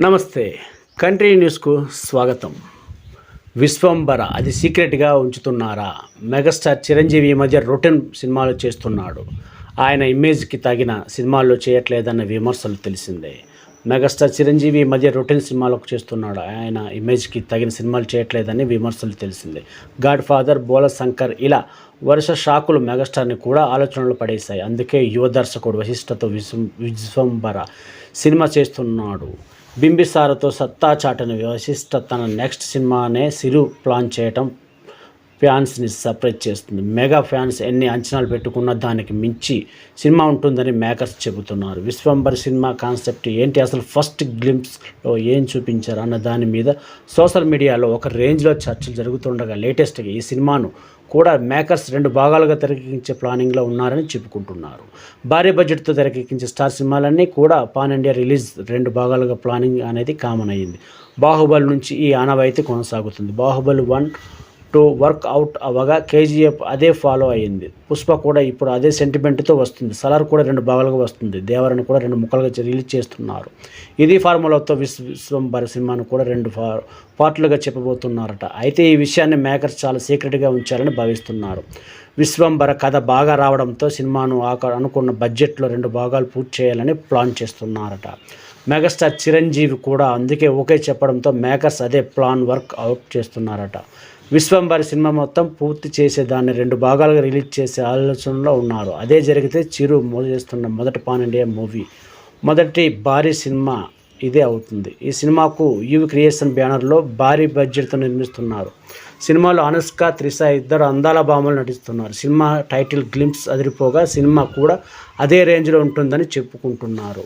నమస్తే. కంట్రీ న్యూస్కు స్వాగతం. విశ్వంబర అది సీక్రెట్గా ఉంచుతున్నారా? మెగాస్టార్ చిరంజీవి ఈ మధ్య రొటీన్ సినిమాలు చేస్తున్నాడు. ఆయన ఇమేజ్కి తగిన సినిమాల్లో చేయట్లేదన్న విమర్శలు తెలిసిందే. మెగాస్టార్ చిరంజీవి ఈ మధ్య రొటీన్ సినిమాలకు చేస్తున్నాడు. ఆయన ఇమేజ్కి తగిన సినిమాలు చేయట్లేదని విమర్శలు తెలిసిందే. గాడ్ ఫాదర్ బోల శంకర్ ఇలా వరుస షాకులు మెగాస్టార్ని కూడా ఆలోచనలు పడేశాయి. అందుకే యువ దర్శకుడు వశిష్ఠతో విశ్వం విశ్వంబర సినిమా చేస్తున్నాడు. బింబిసారతో సత్తా చాటను వివశిష్ట తన నెక్స్ట్ సినిమానే సిరు ప్లాన్ చేయటం ఫ్యాన్స్ని సర్ప్రైజ్ చేస్తుంది. మెగా ఫ్యాన్స్ ఎన్ని అంచనాలు పెట్టుకున్నా దానికి మించి సినిమా ఉంటుందని మేకర్స్ చెబుతున్నారు. విశ్వంబర్ సినిమా కాన్సెప్ట్ ఏంటి? అసలు ఫస్ట్ గ్లింప్స్లో ఏం చూపించారు అన్న దాని మీద సోషల్ మీడియాలో ఒక రేంజ్లో చర్చలు జరుగుతుండగా లేటెస్ట్గా ఈ సినిమాను కూడా మేకర్స్ రెండు భాగాలుగా తెరకెక్కించే ప్లానింగ్లో ఉన్నారని చెప్పుకుంటున్నారు. భారీ బడ్జెట్తో తెరకెక్కించే స్టార్ సినిమాలన్నీ కూడా పాన్ ఇండియా రిలీజ్ రెండు భాగాలుగా ప్లానింగ్ అనేది కామన్ అయ్యింది. బాహుబలి నుంచి ఈ ఆనవాయితీ కొనసాగుతుంది. Baahubali one two work out అవ్వగా KGF అదే ఫాలో అయ్యింది. పుష్ప కూడా ఇప్పుడు అదే సెంటిమెంట్తో వస్తుంది. సలార్ కూడా రెండు భాగాలుగా వస్తుంది. దేవరని కూడా రెండు ముక్కలుగా రిలీజ్ చేస్తున్నారు. ఇది ఫార్ములాతో విశ్వ విశ్వంబర సినిమాను కూడా రెండు ఫా పార్ట్లుగా చెప్పబోతున్నారట. అయితే ఈ విషయాన్ని మేకర్స్ చాలా సీక్రెట్గా ఉంచాలని భావిస్తున్నారు. విశ్వంబర కథ బాగా రావడంతో సినిమాను ఆక అనుకున్న బడ్జెట్లో రెండు భాగాలు పూర్తి చేయాలని ప్లాన్ చేస్తున్నారట. మెగాస్టార్ చిరంజీవి కూడా అందుకే ఓకే చెప్పడంతో మేకర్స్ అదే ప్లాన్ వర్క్ అవుట్ చేస్తున్నారట. విశ్వంబరి సినిమా మొత్తం పూర్తి చేసే దాన్ని రెండు భాగాలుగా రిలీజ్ చేసే ఆలోచనలో ఉన్నారు. అదే జరిగితే చిరు చేస్తున్న మొదటి పాన్ ఇండియా మూవీ. మొదటి భారీ సినిమా ఇదే అవుతుంది. ఈ సినిమాకు యువి క్రియేషన్ బ్యానర్లో భారీ బడ్జెట్తో నిర్మిస్తున్నారు. సినిమాలో అనుష్క త్రిష ఇద్దరు అందాల భామలు నటిస్తున్నారు. సినిమా టైటిల్ గ్లింప్స్ అదిరిపోగా సినిమా కూడా అదే రేంజ్లో ఉంటుందని చెప్పుకుంటున్నారు.